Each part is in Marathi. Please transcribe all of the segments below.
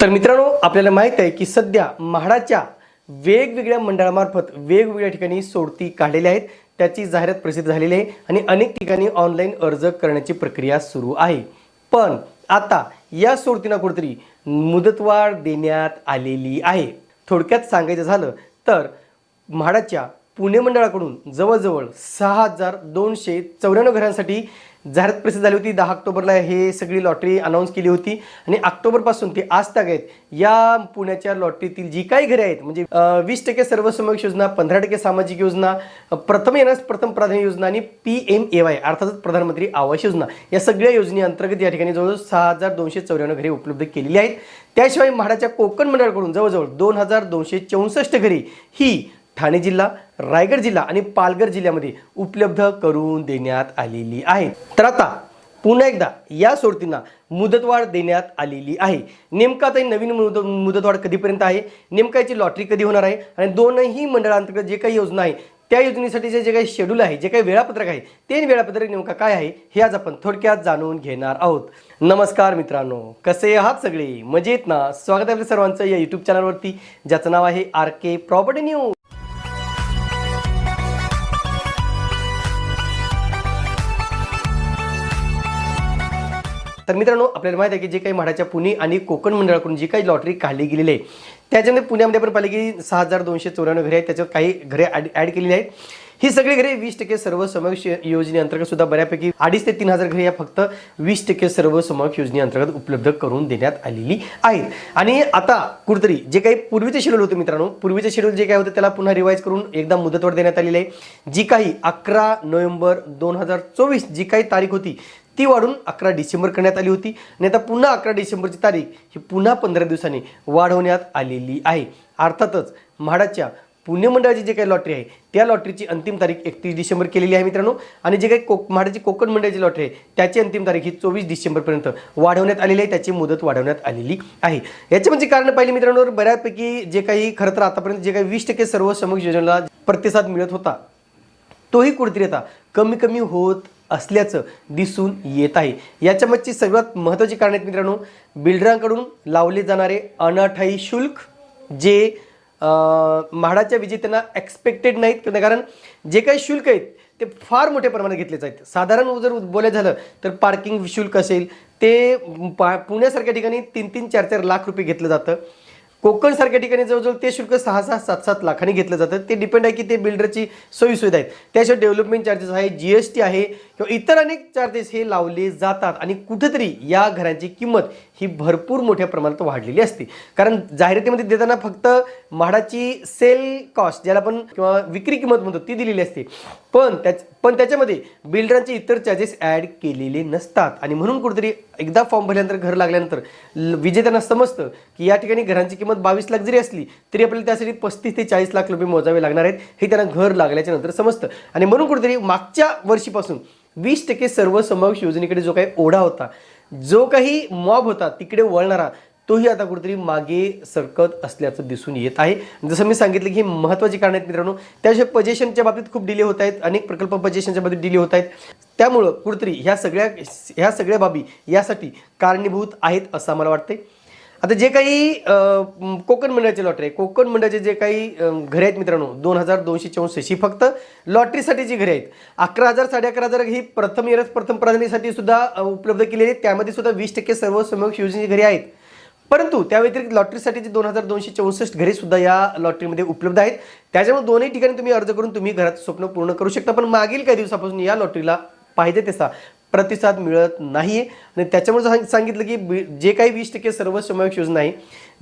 तर मित्रांनो आपल्याला माहीत आहे की सध्या म्हाडाच्या वेगवेगळ्या मंडळामार्फत वेगवेगळ्या ठिकाणी सोडती काढलेल्या आहेत. त्याची जाहिरात प्रसिद्ध झालेली आहे आणि अनेक ठिकाणी ऑनलाईन अर्ज करण्याची प्रक्रिया सुरू आहे. पण आता या सोडतींना कुठेतरी मुदतवाढ देण्यात आलेली आहे. थोडक्यात सांगायचं झालं तर म्हाडाच्या पुणे मंडळाकडून जवळजवळ सहा हजार दोनशे चौऱ्याण्णव घरांसाठी जाहिरात प्रसिद्ध झाली होती. दहा ऑक्टोबरला हे सगळी लॉटरी अनाऊन्स केली होती. आणि ऑक्टोबरपासून ते आज तक आहेत या पुण्याच्या लॉटरीतील जी काही घरे आहेत म्हणजे वीस टक्के सर्वसमावेश योजना पंधरा टक्के सामाजिक योजना प्रथम येण्यास प्रथम प्राधान्य योजना आणि पी एम ए वाय अर्थातच प्रधानमंत्री आवास योजना या सगळ्या योजनेअंतर्गत या ठिकाणी जवळजवळ सहा हजार दोनशे चौऱ्याण्णव घरे उपलब्ध केलेली आहेत. त्याशिवाय म्हाडाच्या कोकण मंडळाकडून जवळजवळ दोन हजार दोनशे चौसष्ट घरे ही ठाणे जिल्हा रायगड जिल्हा आणि पालघर जिल्ह्यामध्ये उपलब्ध करून देण्यात आलेली आहे. तर आता पुन्हा एकदा या सोडतींना मुदतवाढ देण्यात आलेली आहे. नेमका आता ही नवीन मुद मुदतवाढ कधीपर्यंत आहे? नेमका याची लॉटरी कधी होणार आहे? आणि दोनही मंडळांतर्गत जे काही योजना आहे त्या योजनेसाठीचे जे काही शेड्यूल आहे जे काही वेळापत्रक आहे ते वेळापत्रक नेमका काय आहे हे आज आपण थोडक्यात जाणून घेणार आहोत. नमस्कार मित्रांनो कसे आहात सगळे? मजेत ना? स्वागत आहे आपल्या सर्वांचं या यूट्यूब चॅनलवरती ज्याचं नाव आहे आर के प्रॉपर्टी न्यूज. तर मित्रांनो आपल्याला माहिती आहे की जे काही म्हाडाच्या पुणे आणि कोकण मंडळाकडून जी काही लॉटरी काढली गेलेली आहे त्याच्यामध्ये पुण्यामध्ये आपण पाहिले की सहा हजार दोनशे चौऱ्याण्णव घरे आहेत त्याच्यावर काही घरे ॲड ॲड केलेली आहेत. ही सगळी घरे वीस टक्के सर्व समावेश योजनेअंतर्गत सुद्धा बऱ्यापैकी अडीच ते तीन हजार घरे या फक्त वीस टक्के सर्व समावेश योजनेअंतर्गत उपलब्ध करून देण्यात आलेली आहेत. आणि आता कुठतरी जे काही पूर्वीचे शेड्यूल होतं मित्रांनो पूर्वीचे शेड्यूल जे काय होतं त्याला पुन्हा रिवाईज करून एकदा मुदतवाढ देण्यात आलेली आहे. जी काही अकरा नोव्हेंबर दोन हजार चोवीस जी काही तारीख होती ती वाढून अकरा डिसेंबर करण्यात आली होती? आणि आता पुन्हा अकरा डिसेंबरची तारीख ही पुन्हा पंधरा दिवसांनी वाढवण्यात आलेली आहे. अर्थातच म्हाडाच्या पुणे मंडळाची जे काही लॉटरी आहे त्या लॉटरीची अंतिम तारीख एकतीस डिसेंबर केलेली आहे मित्रांनो. आणि जे काही कोक म्हाडाची कोकण मंडळाची लॉटरी आहे त्याची अंतिम तारीख ही चोवीस डिसेंबरपर्यंत वाढवण्यात आलेली आहे. त्याची मुदत वाढवण्यात आलेली आहे. याची म्हणजे कारण पाहिली मित्रांनो बऱ्यापैकी जे काही खरं तर आतापर्यंत जे काही वीस टक्के सर्व समक्ष योजनेला प्रतिसाद मिळत होता तोही कुठेतरी आता कमी कमी होत असल्याचं दिसून येत आहे. याच्यामधची सर्वात महत्त्वाची कारण आहेत मित्रांनो बिल्डरांकडून लावले जाणारे अनाठाई शुल्क जे म्हाडाच्या विजेत्यांना एक्सपेक्टेड नाहीत. कारण जे काही शुल्क आहेत ते फार मोठ्या प्रमाणात घेतले जातात साधारण जर बोलायचं झालं तर पार्किंग शुल्क असेल ते पा पुण्यासारख्या ठिकाणी तीन तीन चार चार लाख रुपये घेतलं जातं. कोकणसारख्या ठिकाणी जवळजवळ ते शुल्क सहा सहा सात सात लाखांनी घेतलं जातं. ते डिपेंड आहे की ते बिल्डरची सोयीसुविधा आहेत. त्याशिवाय डेव्हलपमेंट चार्जेस आहे जी एस टी आहे किंवा इतर अनेक चार्जेस हे लावले जातात. आणि कुठेतरी या घरांची किंमत ही भरपूर मोठ्या प्रमाणात वाढलेली असते. कारण जाहिरातीमध्ये देताना फक्त म्हाडाची सेल कॉस्ट ज्याला आपण किंवा विक्री किंमत म्हणतो ती दिलेली असते. पण त्याच पण त्याच्यामध्ये बिल्डरांचे इतर चार्जेस ॲड केलेले नसतात. आणि म्हणून कुठेतरी एकदा फॉर्म भरल्यानंतर घर लागल्यानंतर विजेत्यांना समजतं की या ठिकाणी घरांची किंमत बावीस लाख जरी असली तरी आपल्याला त्यासाठी पस्तीस ते चाळीस लाख रुपये मोजावे लागणार आहेत. हे त्यांना घर लागल्याच्या नंतर समजतं. आणि म्हणून कुठेतरी मागच्या वर्षीपासून वीस टक्के सर्व समावेश योजनेकडे जो काही ओढा होता जो काही मॉब होता तिकडे वळणारा तोही आता कुठेतरी मागे सरकत असल्याचं दिसून येत आहे. जसं मी सांगितलं की ही महत्त्वाची कारण आहेत मित्रांनो त्याशिवाय पजेशनच्या बाबतीत खूप डिले होत आहेत अनेक प्रकल्प पजेशनच्या बाबतीत डिले होत आहेत. त्यामुळं कुठेतरी ह्या सगळ्या ह्या सगळ्या बाबी यासाठी कारणीभूत आहेत असं मला वाटते आता जे काही कोकण मंडळाची लॉटरी आहे कोकण मंडळाचे जे काही घरे आहेत मित्रांनो दोन हजार दोनशे चौसष्ट ही फक्त लॉटरीसाठी जी घरे आहेत. अकरा हजार साडे अकरा हजार ही प्रथम येरस प्रथम प्राधान्यासाठी सुद्धा उपलब्ध केलेली आहेत. त्यामध्ये सुद्धा वीस टक्के सर्व समक्ष योजनेची घरे आहेत. परंतु त्या व्यतिरिक्त लॉटरीसाठीची दोन हजार दोनशे चौसष्ट घरे सुद्धा या लॉटरीमध्ये उपलब्ध आहेत. त्याच्यामुळे दोन्ही ठिकाणी तुम्ही अर्ज करून तुम्ही घरात स्वप्न पूर्ण करू शकता. पण मागील काही दिवसापासून या लॉटरीला पाहिजे तसा प्रतिसाद मिळत नाही आहे आणि त्याच्यामुळे सांग- सांगितलं की जे काही वीस टक्के सर्वसमावेश योजना आहे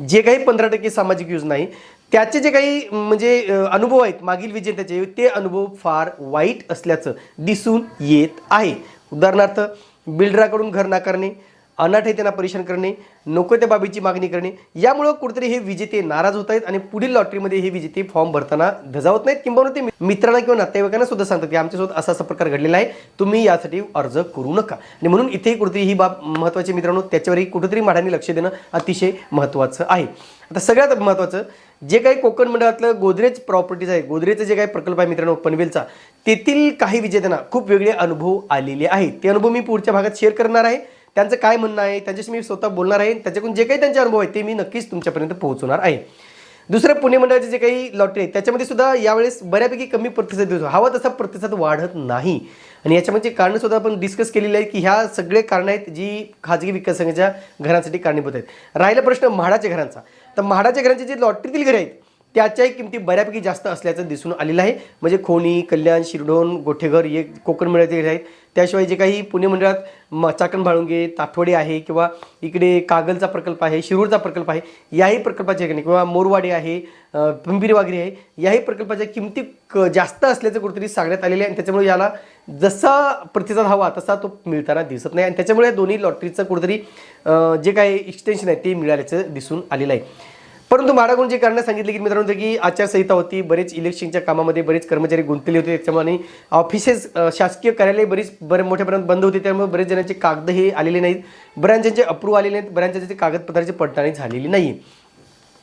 जे काही पंधरा टक्के सामाजिक योजना आहे त्याचे जे काही म्हणजे अनुभव आहेत मागील विजेत्याचे ते अनुभव फार वाईट असल्याचं दिसून येत आहे. उदाहरणार्थ बिल्डराकडून घर नाकारणे अनाठे त्यांना परेशान करणे नको त्या बाबीची मागणी करणे. यामुळं कुठेतरी हे विजेते नाराज होत आहेत आणि पुढील लॉटरीमध्ये हे विजेते फॉर्म भरताना धजावत नाहीत. किंवा ते मित्रांना किंवा नातेवाईकांना सुद्धा सांगतात की आमच्यासोबत असा असा प्रकार घडलेला आहे. तुम्ही यासाठी अर्ज करू नका. आणि म्हणून इथेही कुठेतरी ही बाब महत्त्वाची मित्रांनो. त्याच्यावरही कुठेतरी माडांनी लक्ष देणं अतिशय महत्त्वाचं आहे. आता सगळ्यात महत्त्वाचं जे काही कोकण मंडळातलं गोदरेज प्रॉपर्टीज आहे गोदरेजचं जे काही प्रकल्प आहे मित्रांनो पनवेलचा तेथील काही विजेत्यांना खूप वेगळे अनुभव आलेले आहेत. ते अनुभव मी पुढच्या भागात शेअर करणार आहे. त्यांचं काय म्हणणं आहे? त्यांच्याशी मी स्वतः बोलणार आहे. त्याच्याकडून जे काही त्यांचे अनुभव आहेत ते मी नक्कीच तुमच्यापर्यंत पोहोचवणार आहे. दुसरं पुणे मंडळाचे जे काही लॉटरी आहे त्याच्यामध्ये सुद्धा यावेळेस बऱ्यापैकी कमी प्रतिसाद देतो हवा तसा प्रतिसाद वाढत नाही. आणि याच्यामध्ये कारणं सुद्धा आपण डिस्कस केलेली आहेत की ह्या सगळे कारणं आहेत जी खाजगी विकास संघाच्या घरांसाठी कारणीभूत आहेत. राहिला प्रश्न म्हाडाच्या घरांचा. तर म्हाडाच्या घरांचे जे लॉटरीतील घरे आहेत त्याच्याही किमती बऱ्यापैकी जास्त असल्याचं दिसून आलेलं आहे. म्हणजे खोणी कल्याण शिरडोन गोठेघर हे कोकण मंडळाचे आहेत. त्याशिवाय जे काही पुणे मंडळात म चाकण भाळुंगे ताठवडे आहे किंवा इकडे कागलचा प्रकल्प आहे शिरूरचा प्रकल्प आहे याही प्रकल्पाच्या ठिकाणी किंवा मोरवाडी आहे पिंपिरीवागरी आहे याही प्रकल्पाच्या किमती क जास्त असल्याचं कुठेतरी सांगण्यात आलेलं आहे. आणि त्याच्यामुळे याला जसा प्रतिसाद हवा तसा तो मिळताना दिसत नाही. आणि त्याच्यामुळे दोन्ही लॉटरीचं कुठेतरी जे काही एक्सटेन्शन आहे ते मिळाल्याचं दिसून आलेलं आहे. परंतु म्हाडाकडून जे कारण सांगितले की मित्रांनो की आचारसंहिता होती बरेच इलेक्शनच्या कामामध्ये बरेच कर्मचारी गुंतले होते त्याच्यामुळे ऑफिसेस शासकीय कार्यालय बरीच बरे मोठ्या प्रमाणात बंद होते त्यामुळे बरेच जणांचे कागद हे आलेले नाहीत. बऱ्याच जणांचे अप्रूव्ह आलेले नाहीत बऱ्याच जणांचे कागदपत्राची पडताळणी झालेली नाही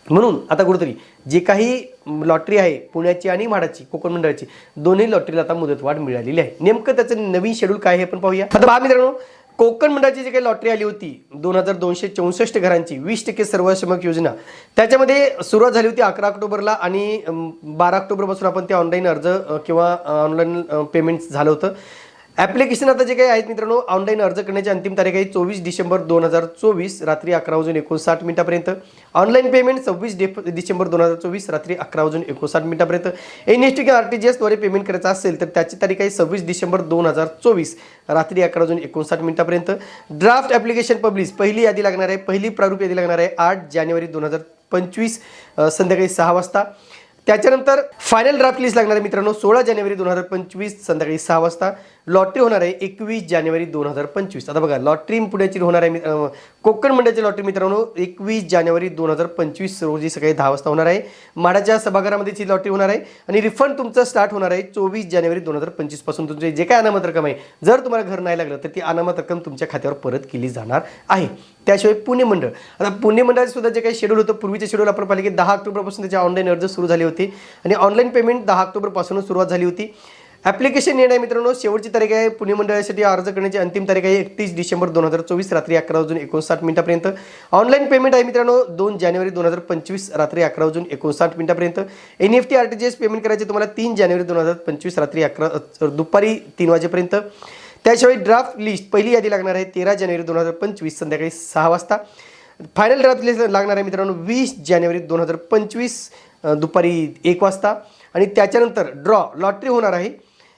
म्हणून आता कुठेतरी जे काही लॉटरी आहे पुण्याची आणि म्हाडाची कोकण मंडळाची दोन्ही लॉटरीला आता मुदतवाढ मिळालेली आहे. नेमकं त्याचं नवीन शेड्यूल काय आहे हे पण पाहूया. आता पहा मित्रांनो कोकण मंडळाची जी काही लॉटरी आली होती दोन हजार दोनशे चौसष्ट घरांची वीस टक्के सर्वसमक योजना त्याच्यामध्ये सुरुवात झाली होती अकरा ऑक्टोबरला आणि बारा ऑक्टोबरपासून आपण ते ऑनलाईन अर्ज किंवा ऑनलाईन पेमेंट झालं होतं. ॲप्लिकेशन आता जे काही आहेत मित्रांनो ऑनलाईन अर्ज करण्याची अंतिम तारीख आहे चोवीस डिसेंबर दोन हजार चोवीस रात्री अकरा वाजून एकोणसाठ मिनिटापर्यंत. ऑनलाईन पेमेंट सव्वीस डे डिसेंबर दोन हजार चोवीस रात्री अकरा वाजून एकोणसाठ मिनिटापर्यंत. एन एस टी किंवा आर टी जी एसद्वारे पेमेंट करायचं असेल तर त्याची तारीख आहे सव्वीस डिसेंबर दोन हजार चोवीस रात्री अकरा वाजून एकोणसाठ मिनिटापर्यंत. ड्राफ्ट ॲप्लिकेशन पब्लिश पहिली यादी लागणार आहे पहिली प्रारूप यादी लागणार आहे आठ जानेवारी दोन हजार पंचवीस संध्याकाळी सहा वाजता. त्याच्यानंतर फायनल ड्राफ्ट लिस्ट लागणार आहे मित्रांनो सोळा जानेवारी दोन हजार पंचवीस संध्याकाळी सहा वाजता. लॉटरी होणार आहे एकवीस जानेवारी दोन हजार पंचवीस. आता बघा लॉटरी पुण्याची होणार आहे कोकण मंडळाची लॉटरी मित्रांनो एकवीस जानेवारी दोन हजार पंचवीस रोजी सकाळी दहा वाजता होणार आहे. माडाच्या सभागृहामध्येची लॉटरी होणार आहे आणि रिफंड तुमचं स्टार्ट होणार आहे चोवीस जानेवारी दोन हजार पंचवीसपासून. तुमचे जे काय अनामत रक्कम आहे जर तुम्हाला घर नाही लागलं तर ती अनामत रक्कम तुमच्या खात्यावर परत केली जाणार आहे. त्याशिवाय पुणे मंडळ आता पुणे मंडळाचं सुद्धा जे काही शेड्यूल होतं पूर्वीचे शेड्यूल आपण पाहिले की दहा ऑक्टोबरपासून त्याचे ऑनलाईन अर्ज सुरू झाले होते. आणि ऑनलाईन पेमेंट दहा ऑक्टोबरपासूनच सुरुवात झाली होती. ॲप्लिकेशन येणं आहे मित्रांनो. शेवटची तारीख आहे. पुणे मंडळासाठी अर्ज करण्याची अंतिम तारीख आहे. एकतीस डिसेंबर दोन हजार चोवीस रात्री अकरा वाजून एकोणसाठ मिनिटापर्यंत. ऑनलाईन पेमेंट आहे मित्रांनो. दोन जानेवारी दोन हजार पंचवीस रात्री अकरा वाजून एकोणसाठ मिनिटापर्यंत. N F T R T G S payment करायचे तुम्हाला तीन जानेवारी दोन हजार पंचवीस रात्री अकरा दुपारी तीन वाजेपर्यंत. त्याशिवाय ड्राफ्ट लिस्ट पहिली यादी लागणार आहे तेरा जानेवारी दोन हजार पंचवीस संध्याकाळी सहा वाजता. फायनल ड्राफ्ट लिस्ट लागणार आहे मित्रांनो वीस जानेवारी दोन हजार पंचवीस दुपारी एक वाजता. आणि त्याच्यानंतर ड्रॉ लॉटरी होणार आहे.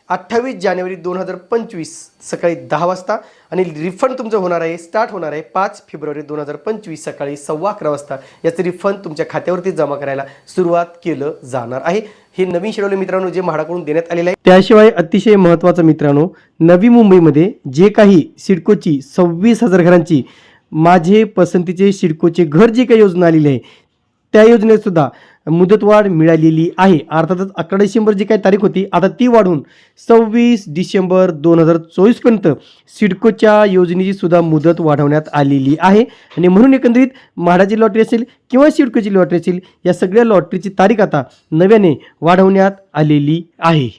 अठ्ठावीस जानेवारी दोन हजार पंचवीस सकाळी दहा वाजता आणि रिफंड तुमचं होणार आहे स्टार्ट होणार आहे पाच फेब्रुवारी दोन हजार पंचवीस सकाळी सव्वा अकरा वाजता. याचं रिफंड तुमच्या खात्यावरती जमा करायला सुरुवात केलं जाणार आहे. हे नवीन शेड्यूल मित्रांनो जे म्हाडाकडून देण्यात आलेलं आहे. त्याशिवाय अतिशय महत्त्वाचं मित्रांनो नवी मुंबईमध्ये जे काही सिडकोची सव्वीस हजार घरांची माझे पसंतीचे सिडकोचे घर जी काही योजना आलेली आहे त्या योजनेतसुद्धा मुदतवाढ मिळालेली आहे. अर्थातच अकरा डिसेंबर जी काही तारीख होती आता ती वाढून सव्वीस डिसेंबर दोन हजार चोवीसपर्यंत सिडकोच्या योजनेची सुद्धा मुदत वाढवण्यात आलेली आहे. आणि म्हणून एकंदरीत म्हाडाची लॉटरी असेल किंवा सिडकोची लॉटरी असेल या सगळ्या लॉटरीची तारीख आता नव्याने वाढवण्यात आलेली आहे.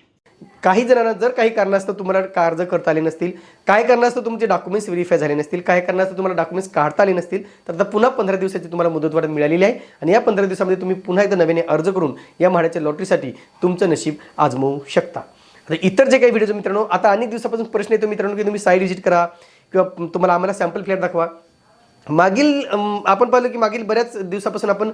काही जणांना जर काही कारणास्तव तुम्हाला अर्ज करता आले नसतील काय कारणास्तव तुमचे डॉक्युमेंट्स व्हेरीफाय झाले नसतील काय कारणास्तव तुम्हाला डॉक्युमेंट्स काढता आले नसतील तर आता पुन्हा पंधरा दिवसाची तुम्हाला मुदतवाढ मिळालेली आहे आणि या पंधरा दिवसामध्ये तुम्ही पुन्हा एकदा नव्याने अर्ज करून या म्हाड्याच्या लॉटरीसाठी तुमचं नशीब आजमवू शकता. आता इतर जे काही व्हिडिओ मित्रांनो आता अनेक दिवसापासून प्रश्न येतो मित्रांनो की तुम्ही साईड व्हिजिट करा किंवा तुम्हाला आम्हाला सॅम्पल फ्लॅट दाखवा. मागील आपण पाहिलं की मागील बऱ्याच दिवसापासून आपण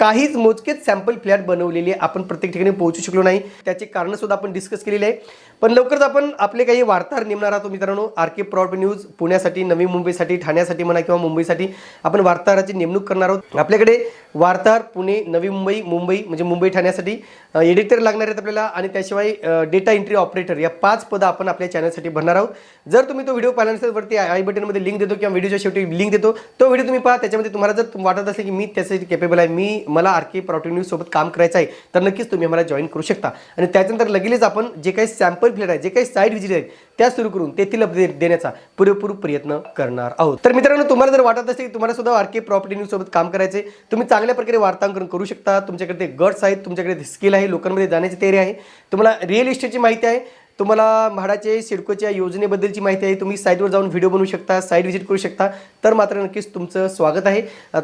काहीच मोजकेच सॅम्पल फ्लॅट बनवलेली आहे. आपण प्रत्येक ठिकाणी पोहोचू शकलो नाही. त्याचे कारणंसुद्धा आपण डिस्कस केलेली आहे. पण लवकरच आपण आपले काही वार्ताहर नेमणार आहोत मित्रांनो. आर के प्रॉड न्यूज पुण्यासाठी नवी मुंबईसाठी ठाण्यासाठी म्हणा किंवा मुंबईसाठी आपण वार्ताहराची नेमणूक करणार आहोत. आपल्याकडे वार्ताहर पुणे नवी मुंबई मुंबई म्हणजे मुंबई ठाण्यासाठी एडिटर लागणार आहेत आपल्याला. आणि त्याशिवाय डेटा एंट्री ऑपरेटर या पाच पदं आपण आपल्या चॅनलसाठी भरणार आहोत. जर तुम्ही तो व्हिडिओ पाहिला नसेल वरती आय बटनमध्ये लिंक देतो किंवा व्हिडिओच्या शेवटी लिंक देतो तो व्हिडिओ तुम्ही पहा. त्याच्यामध्ये तुम्हाला जर तुम- वाटत असेल की मी त्यासाठी केपेबल आहे मी मला आर के न्यूज सोबत काम करायचं आहे तर नक्कीच तुम्ही आम्हाला जॉईन करू शकता. आणि त्याच्यानंतर लगेच आपण जे काही सॅम्पल फ्लेट आहे जे काही साईड व्हिजिट आहेत त्या सुरू करून तेथील अपडेट देण्याचा पुरेपूर प्रयत्न करणार आहोत. तर मित्रांनो तुम्हाला जर वाटत असेल की तुम्हाला सुद्धा आर के प्रॉपर्टी न्यूज सोबत काम करायचे तुम्ही चांगल्या प्रकारे वार्तांकन करू शकता. तुमच्याकडे ते गट्स आहेत तुमच्याकडे स्किल आहे लोकांमध्ये जाण्याची तयारी आहे. तुम्हाला रिअल इस्टेटची माहिती आहे तुम्हाला म्हाडाचे सिडकोच्या योजनेबद्दलची माहिती आहे. तुम्ही साईटवर जाऊन व्हिडिओ बनवू शकता साईट व्हिजिट करू शकता. तर मात्र नक्कीच तुमचं स्वागत आहे.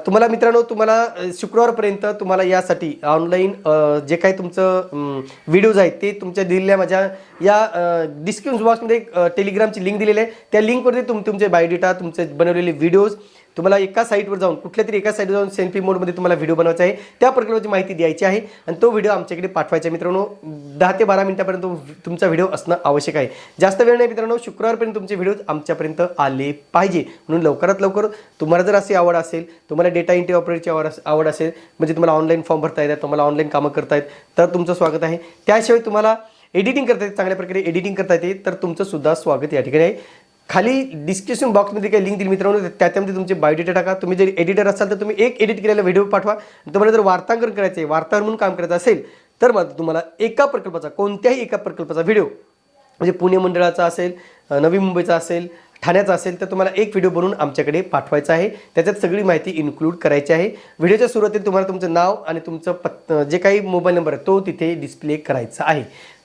तुम्हाला मित्रांनो तुम्हाला शुक्रवारपर्यंत तुम्हाला यासाठी ऑनलाईन जे काही तुमचं व्हिडिओज आहेत ते तुमच्या दिलेल्या माझ्या या डिस्क्रिप्शन बॉक्समध्ये टेलिग्रामची लिंक दिलेली आहे. त्या लिंकवरती तुम तुमचे बायोडेटा तुमचे बनवलेले व्हिडिओज तुम्हाला एका साईटवर जाऊन कुठल्या तरी एका साईटवर जाऊन सेल्फी मोडमध्ये तुम्हाला व्हिडिओ बनवायचा आहे. त्या प्रकल्पाची माहिती द्यायची आहे आणि तो व्हिडिओ आमच्याकडे पाठवायचा आहे. मित्रांनो दहा ते बारा मिनिटापर्यंत तुमचा व्हिडिओ असणं आवश्यक आहे. जास्त वेळ नाही मित्रांनो शुक्रवारपर्यंत तुमचे व्हिडिओ आमच्यापर्यंत आले पाहिजे. म्हणून लवकरात लवकर तुम्हाला जर अशी आवड असेल तुम्हाला डेटा एंट्री ऑपरेटरची आवड आवड असेल म्हणजे तुम्हाला ऑनलाईन फॉर्म भरता येतात तुम्हाला ऑनलाईन कामं करता येत तर तुमचं स्वागत आहे. त्याशिवाय तुम्हाला एडिटिंग करता येते चांगल्या प्रकारे एडिटिंग करता येते तर तुमचं सुद्धा स्वागत या ठिकाणी आहे. खाली डिस्क्रिप्शन बॉक्समध्ये काही लिंक दिली मित्रांनो त्याच्यामध्ये तुमचे बायोडेटा टाका. तुम्ही जर एडिटर असाल तर तुम्ही एक एडिट केलेला व्हिडिओ पाठवा. तुम्हाला जर वार्तांकन करायचं आहे वार्ताहर म्हणून काम करायचं असेल तर मात्र तुम्हाला एका प्रकल्पाचा कोणत्याही एका प्रकल्पाचा व्हिडिओ म्हणजे पुणे मंडळाचा असेल नवी मुंबईचा असेल ठाण्याचा असेल तर तुम्हाला एक व्हिडिओ बनवून आमच्याकडे पाठवायचा आहे. त्याच्यात सगळी माहिती इन्क्लूड करायची आहे. व्हिडिओच्या सुरुवातीला तुम्हाला तुमचं नाव आणि तुमचं पत् जे काही मोबाईल नंबर आहे तो तिथे डिस्प्ले करायचा आहे.